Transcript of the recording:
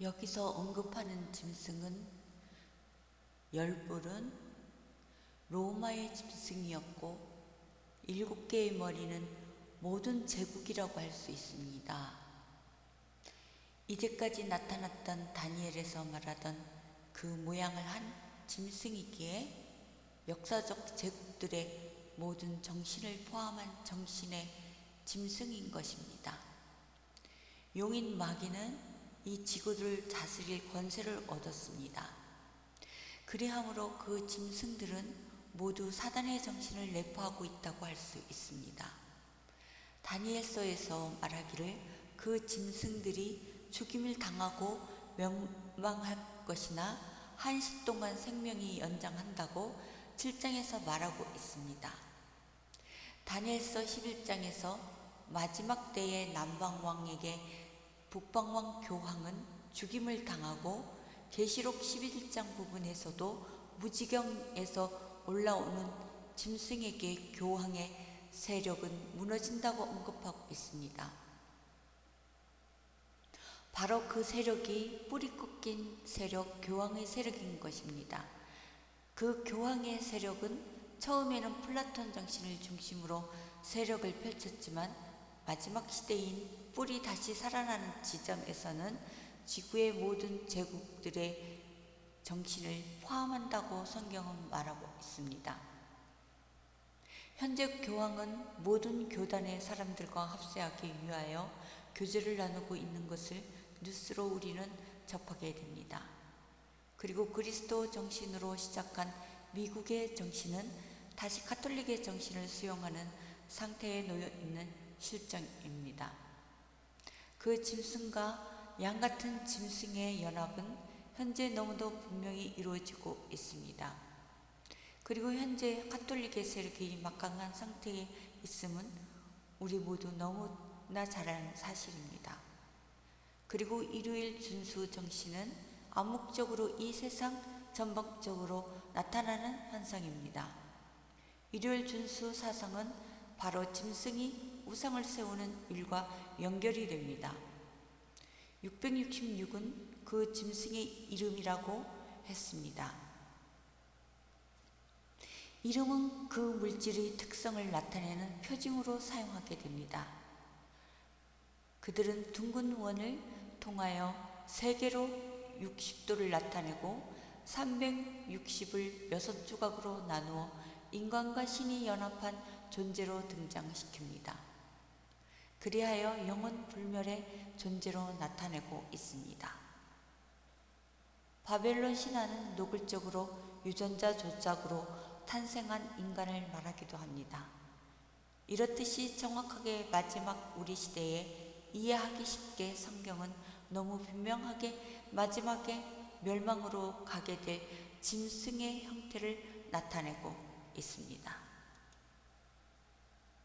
여기서 언급하는 짐승은 열불은 로마의 짐승이었고 일곱 개의 머리는 모든 제국이라고 할 수 있습니다. 이제까지 나타났던 다니엘에서 말하던 그 모양을 한 짐승이기에 역사적 제국들의 모든 정신을 포함한 정신의 짐승인 것입니다. 용인 마귀는 이 지구를 다스릴 권세를 얻었습니다. 그리함으로 그 짐승들은 모두 사단의 정신을 내포하고 있다고 할 수 있습니다. 다니엘서에서 말하기를 그 짐승들이 죽임을 당하고 멸망할 것이나 한시 동안 생명이 연장한다고 7장에서 말하고 있습니다. 다니엘서 11장에서 마지막 때의 남방왕에게 북방왕 교황은 죽임을 당하고 계시록 11장 부분에서도 무지경에서 올라오는 짐승에게 교황의 세력은 무너진다고 언급하고 있습니다. 바로 그 세력이 뿌리 꺾인 세력, 교황의 세력인 것입니다. 그 교황의 세력은 처음에는 플라톤 정신을 중심으로 세력을 펼쳤지만 마지막 시대인 뿔이 다시 살아나는 지점에서는 지구의 모든 제국들의 정신을 포함한다고 성경은 말하고 있습니다. 현재 교황은 모든 교단의 사람들과 합세하기 위하여 교제를 나누고 있는 것을 뉴스로 우리는 접하게 됩니다. 그리고 그리스도 정신으로 시작한 미국의 정신은 다시 카톨릭의 정신을 수용하는 상태에 놓여 있는 실정입니다. 그 짐승과 양 같은 짐승의 연합은 현재 너무도 분명히 이루어지고 있습니다. 그리고 현재 카톨릭의 세력이 막강한 상태에 있음은 우리 모두 너무나 잘 아는 사실입니다. 그리고 일요일 준수 정신은 암묵적으로 이 세상 전방적으로 나타나는 현상입니다. 일요일 준수 사상은 바로 짐승이 우상을 세우는 일과 연결이 됩니다. 666은 그 짐승의 이름이라고 했습니다. 이름은 그 물질의 특성을 나타내는 표징으로 사용하게 됩니다. 그들은 둥근 원을 통하여 세 개로 60도를 나타내고 360을 여섯 조각으로 나누어 인간과 신이 연합한 존재로 등장시킵니다. 그리하여 영원 불멸의 존재로 나타내고 있습니다. 바벨론 신화는 노골적으로 유전자 조작으로 탄생한 인간을 말하기도 합니다. 이렇듯이 정확하게 마지막 우리 시대에 이해하기 쉽게 성경은 너무 분명하게 마지막에 멸망으로 가게 될 짐승의 형태를 나타내고 있습니다.